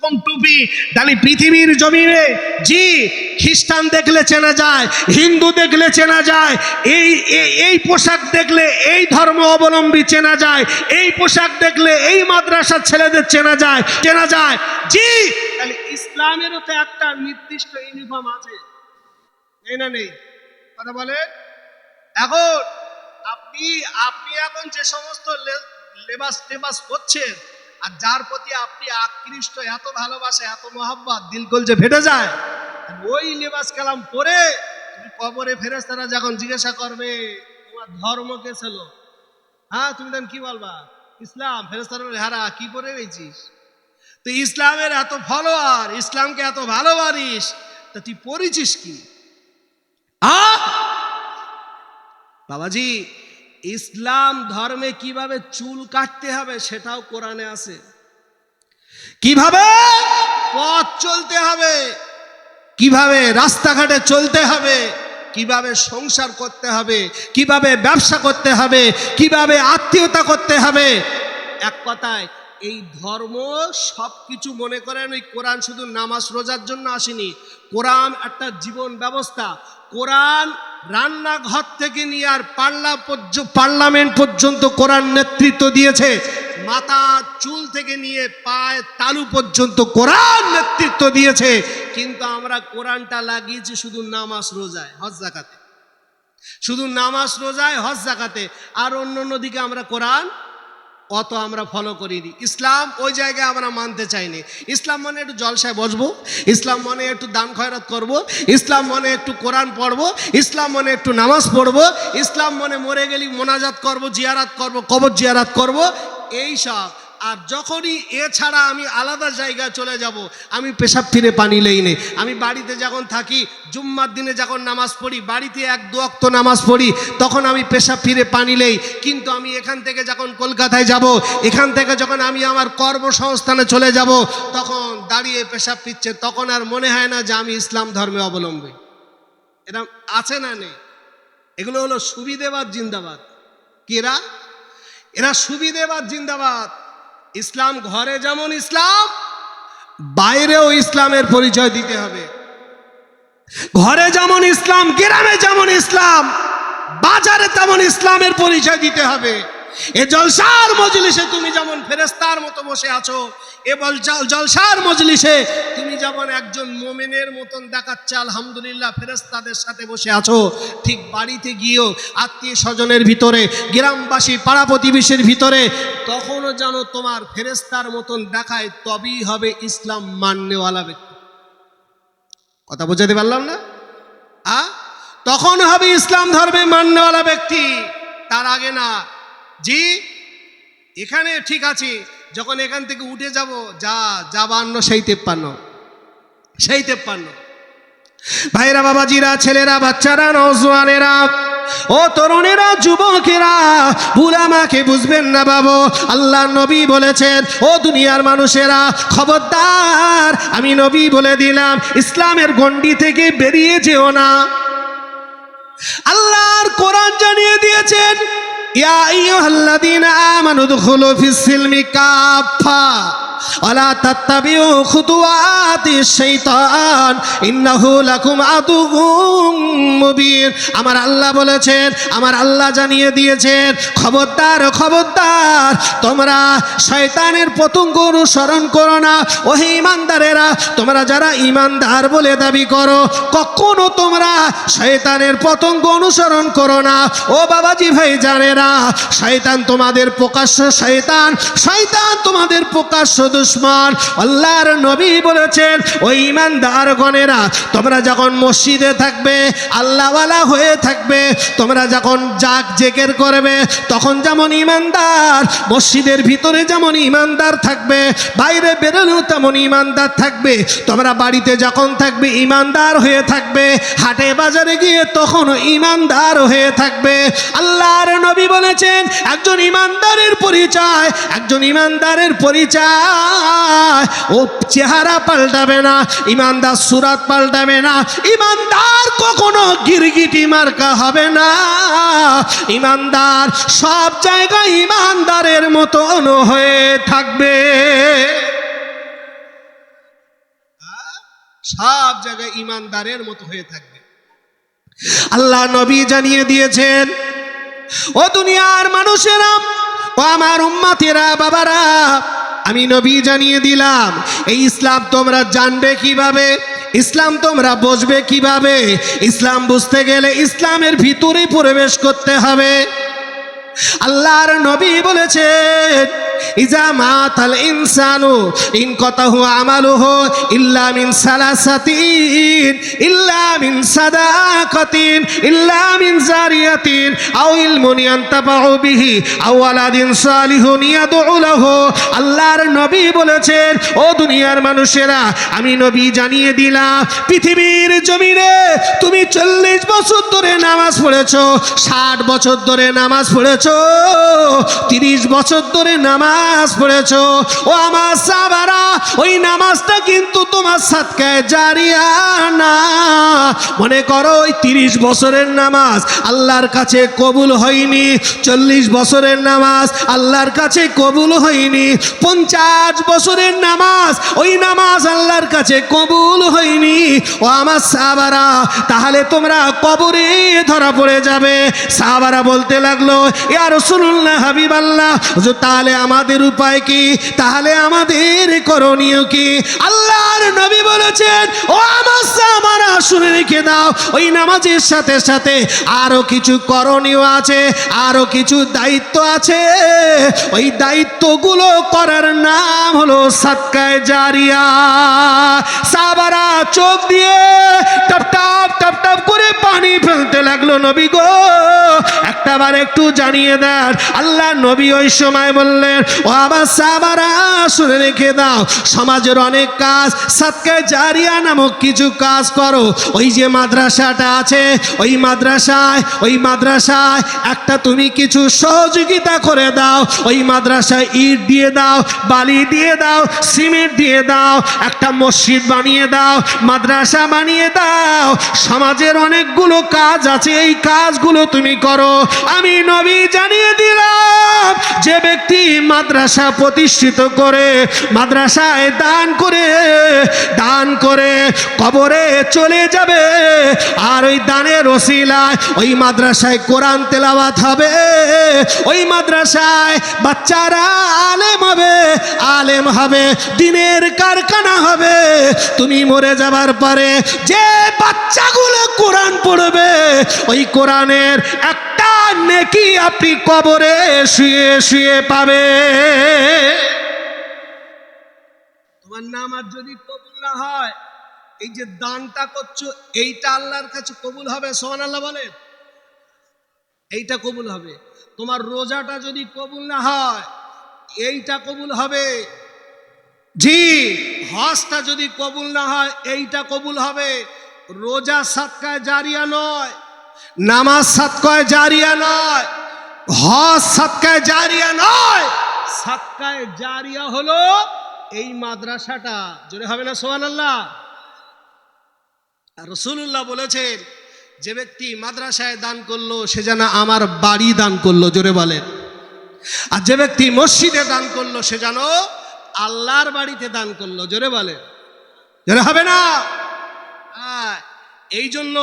এরকম টুপি তাহলে পৃথিবীর জমিনে। জি, খ্রিস্টান দেখলে চেনা যায়, হিন্দু দেখলে চেনা যায়, এই, এই- পোশাক দেখলে এই ধর্ম অবলম্বী চেনা যায়, এই পোশাক দেখলে এই মাদ্রাসার ছেলেদের চেনা যায় চেনা যায়। জি, তাহলে ইসলামেরও তো একটা নির্দিষ্ট ইউনিফর্ম আছে। নেই না নেই? কথা বলে এখন আপনি আপনি এখন যে সমস্ত লেবাস টেবাস করছেন আর যার প্রতি আপনি আকৃষ্ট এত ভালোবাসে এত মহাব্বত দিলকুল যে ফেটে যায় ওই লেবাস কালাম পরে তুমি কবরে ফেরেস্তারা যখন জিজ্ঞাসা করবে তোমার ধর্ম কে ছিল? হ্যাঁ তুমি তখন কি বলবা? ইসলাম। ফেরেস্তারা বলবে, হারা কি করে রয়েছিস তো ইসলামের এত ফলোয়ার ইসলামকে এত ভালোবাসিস তা তুই পড়েছিস কি? বাবাজি ইসলাম ধর্মে কীভাবে চুল কাটতে হবে সেটাও কোরআনে আছে। কীভাবে? পথ চলতে হবে কীভাবে রাস্তাঘাটে চলতে হবে কীভাবে সংসার করতে হবে কীভাবে ব্যবসা করতে হবে কীভাবে আত্মীয়তা করতে হবে। এক কথায় এই ধর্ম সব কিছু মনে করেন ওই কোরআন শুধু নামাজ রোজার জন্য আসেনি। কোরআন একটা জীবন ব্যবস্থা। কোরআন রান্নাঘর থেকে নিয়ে আর পার্লা পার্লামেন্ট পর্যন্ত কোরআন নেতৃত্ব দিয়েছে। মাথা চুল থেকে নিয়ে পায় তালু পর্যন্ত কোরআন নেতৃত্ব দিয়েছে। কিন্তু আমরা কোরআনটা লাগিয়েছি শুধু নামাজ রোজায়, হজ জাকাতে। শুধু নামাজ রোজায়, হজ জাকাতে। আর অন্য অন্য দিকে আমরা কোরআন অত আমরা ফলো করিনি। ইসলাম ওই জায়গায় আমরা মানতে চাইনি। ইসলাম মানে একটু জলসায় বসবো, ইসলাম মানে একটু দান খয়রাত করব, ইসলাম মানে একটু কোরআন পড়ব, ইসলাম মানে একটু নামাজ পড়ব, ইসলাম মানে মরে গেলি মোনাজাত করব, জিয়ারাত করব, কবর জিয়ারাত করব, এই সব আর যখনই এছাড়া আমি আলাদা জায়গায় চলে যাব, আমি পেশাব ফিরে পানি লেই নেই আমি বাড়িতে যখন থাকি, জুম্মার দিনে যখন নামাজ পড়ি, বাড়িতে এক দু অক্ত নামাজ পড়ি, তখন আমি পেশাব ফিরে পানি লেই। কিন্তু আমি এখান থেকে যখন কলকাতায় যাব, এখান থেকে যখন আমি আমার কর্মসংস্থানে চলে যাব, তখন দাঁড়িয়ে পেশাব ফিরছে, তখন আর মনে হয় না যে আমি ইসলাম ধর্মে অবলম্বী। এরকম আছে না নেই? এগুলো হলো সুবিধেবাদ জিন্দাবাদ? কেরা? এরা সুবিধেবাদ জিন্দাবাদ? ইসলাম ঘরে যেমন ইসলাম, বাইরেও ইসলামের পরিচয় দিতে হবে। ঘরে যেমন ইসলাম, গ্রামে যেমন ইসলাম, বাজারে তেমন ইসলামের পরিচয় দিতে হবে। এ জলসার মজলিসে তুমি যেমন ফেরেস্তার মতো বসে আছো, এ জলসার মজলিসে মোমেনের মতন দেখাচ্ছে, আলহামদুলিল্লাহ ফেরেস্তাদের সাথে বসে আছো। ঠিক বাড়িতে গিয়েও আত্মীয় স্বজনের ভিতরে, গ্রামবাসী, পাড়া প্রতিবেশীর ভিতরে, তখনও যেন তোমার ফেরেস্তার মতন দেখায়, তবেই হবে ইসলাম মান্যওয়ালা ব্যক্তি। কথা বোঝাতে পারলাম না? আ? তখন হবে ইসলাম ধর্মে মান্যওয়ালা ব্যক্তি। তার আগে না, জি, এখানে ঠিক আছে, যখন এখান থেকে উঠে যাব, যা যা বান্ন সেই তেপ্পান্ন। সেই তেপ্পান্ন। ভাইরা বাবাজিরা, ছেলেরা, বাচ্চারা নৌজওয়ানেরা ও তরুণেরা, যুবকেরা বুলামাকে বুঝবেন না বাবু। আল্লাহ নবী বলেছেন, ও দুনিয়ার মানুষেরা, খবরদার, আমি নবী বলে দিলাম, ইসলামের গণ্ডি থেকে বেরিয়ে যেও না। আল্লাহর কোরআন জানিয়ে দিয়েছেন, ইয়া আইয়ুহাল্লাযীনা আমানু দুখুলু ফিস সিলমি কাফা ওয়ালা তাত্তাবিউ খুতুওয়াতিশ শাইতান, ইন্নাহু লাকুম আদুউম মুবিন। আমার আল্লাহ বলেছেন, আমার আল্লাহ জানিয়ে দিয়েছেন, খবরদার খবরদার, তোমরা শয়তানের পতঙ্গ অনুসরণ করো না। ওহে ইমানদারেরা, তোমরা যারা ইমানদার বলে দাবি করো, কখনো তোমরা শয়তানের পতঙ্গ অনুসরণ করো না। ও বাবাজি ভাই জানেরা, শয়তান তোমাদের প্রকাশ্য শয়তান শয়তান তোমাদের প্রকাশ্য দুশ্মন, আল্লাহর নবী বলেছেন, ওই ইমানদার গণেরা তোমরা যখন মসজিদে থাকবে, আল্লাহওয়ালা হয়ে থাকবে, তোমরা যখন জাগ জেকের করবে, তখন যেমন ইমানদার, মসজিদের ভিতরে যেমন ইমানদার থাকবে, বাইরে বেরোলেও তেমন ইমানদার থাকবে, তোমরা বাড়িতে যখন থাকবে, ইমানদার হয়ে থাকবে, হাটে বাজারে গিয়ে তখন ইমানদার হয়ে থাকবে। আল্লাহর নবী বলেছেন, একজন ইমানদারের পরিচয়, একজন ইমানদারের পরিচয়। ও চেহারা পাল্টাবে না, ইমানদার সুরাত পাল্টাবে না, ইমানদার কখনো গিরগিটি মার্কা হবে না। ইমানদার সব জায়গায় ইমানদারের মতন হয়ে থাকবে। সব জায়গায় ইমানদারের মতো হয়ে থাকবে। আল্লাহ নবী জানিয়ে দিয়েছেন, ও দুনিয়ার মানুষেরা, ও আমার উম্মাতেরা, বাবারা আমি নবী জানিয়ে দিলাম, এই ইসলাম তোমরা জানবে কীভাবে, ইসলাম তোমরা বসবে কীভাবে, ইসলাম বুঝতে গেলে ইসলামের ভিতরে প্রবেশ করতে হবে। আল্লাহর নবী বলেছেন ইজা মাতাল ইনসানু, ইন কথাহু আমালুহু ইল্লা মিন সালাসাতিন, ইল্লা মিন সাদাকাতিন, ইল্লা মিন জারিয়াতিন, আও ইলমুন ইয়ান্তাফাউ বিহি, আও ওয়ালাদিন সালিহুন ইয়াদউ লাহু। আল্লাহর নবী বলেছেন, ও দুনিয়ার মানুষেরা, আমি নবী জানিয়ে দিলাম, পৃথিবীর জমিনে তুমি চল্লিশ বছর ধরে নামাজ পড়েছ, ষাট বছর ধরে নামাজ পড়েছ, তিরিশ বছর ধরে নামাজ পড়েছো? ও আমার সাবারা ওই নামাজটা কিন্তু তোমার সাতকায় জারিয়া না। মনে করো ওই তিরিশ বছরের নামাজ আল্লাহর কাছে কবুল হয়নি, চল্লিশ বছরের নামাজ আল্লাহর কাছে কবুল হয়নি, পঞ্চাশ বছরের নামাজ ওই নামাজ আল্লাহর কাছে কবুল হয়নি। ও আমার সাবারা তাহলে তোমরা কবরে ধরা পড়ে যাবে। সাবারা বলতে লাগল, ইয়া রসুল্লাহ হাবিব আল্লাহ তাহলে তাহলে আমাদের উপায় কি? তাহলে আমাদের করণীয় কি? আল্লাহর নবী বলেছেন, ও আমার শুনে রেখে দাও, ওই নামাজের সাথে সাথে আরও কিছু করণীয় আছে, আরও কিছু দায়িত্ব আছে। ওই দায়িত্বগুলো করার নাম হলো সাতকায় জারিয়া। সাবারা চোখ দিয়ে টপ টপ করে পানি ফেলতে লাগল নবী গো। একটা বার একটু জানিয়ে দেন, আল্লাহ নবী ওই সময় বললেন, ও আবার সাবারা শুনে রেখে দাও, সমাজের অনেক কাজ সাতকায় জারিয়া নামক কিছু কাজ করো। ওই যে মাদ্রাসাটা আছে, ওই মাদ্রাসায় ওই মাদ্রাসায় একটা তুমি কিছু সহযোগিতা করে দাও। ওই মাদ্রাসায় ইট দিয়ে দাও, বালি দিয়ে দাও, সিমেন্ট দিয়ে দাও, একটা মসজিদ বানিয়ে দাও মাদ্রাসা বানিয়ে দাও। সমাজের অনেকগুলো কাজ আছে, এই কাজগুলো তুমি করো। আমি নবী জানিয়ে দিলাম, যে ব্যক্তি মাদ্রাসা প্রতিষ্ঠিত করে, মাদ্রাসায় দান করে দান করে, কবরে চলে যাবে। আর ওই দানের ওসিলায়, ওই মাদ্রাসায় কোরআন তেলাওয়াত হবে। ওই মাদ্রাসায় বাচ্চারা আলেম হবে আলেম হবে, দিনের কারখানা হবে। তুমি মরে যাবার পরে যে বাচ্চাগুলো কোরআন পড়বে, ওই কোরআনের একটা নেকি আপনি কবরে শুয়ে শুয়ে পাবে। তোমার নাম আর যদি কবুল না হয়, এই যে দানটা করছ, এইটা আল্লাহর কাছে কবুল হবে সোহান আল্লাহ বলেন। এইটা কবুল হবে। তোমার রোজাটা যদি কবুল না হয়, এইটা কবুল হবে। জি, হজটা যদি কবুল না হয়, এইটা কবুল হবে। রোজা সাতকায় জারিয়া নয়, নামাজ সাতকায় জারিয়া নয়, হজ সাতকায় জারিয়া নয়। সাতকায় জারিয়া হলো এই মাদ্রাসাটা। জোরে হবে না সোহান আল্লাহ রসুল্লাহ বলেছেন, যে ব্যক্তি মাদ্রাসায় দান করল, সে যেন আমার বাড়ি দান করল, জোরে বলেন। আর যে ব্যক্তি মসজিদে দান করল, সে যেন আল্লাহর বাড়িতে দান করল জোরে বলে। জোরে হবে না। এই জন্য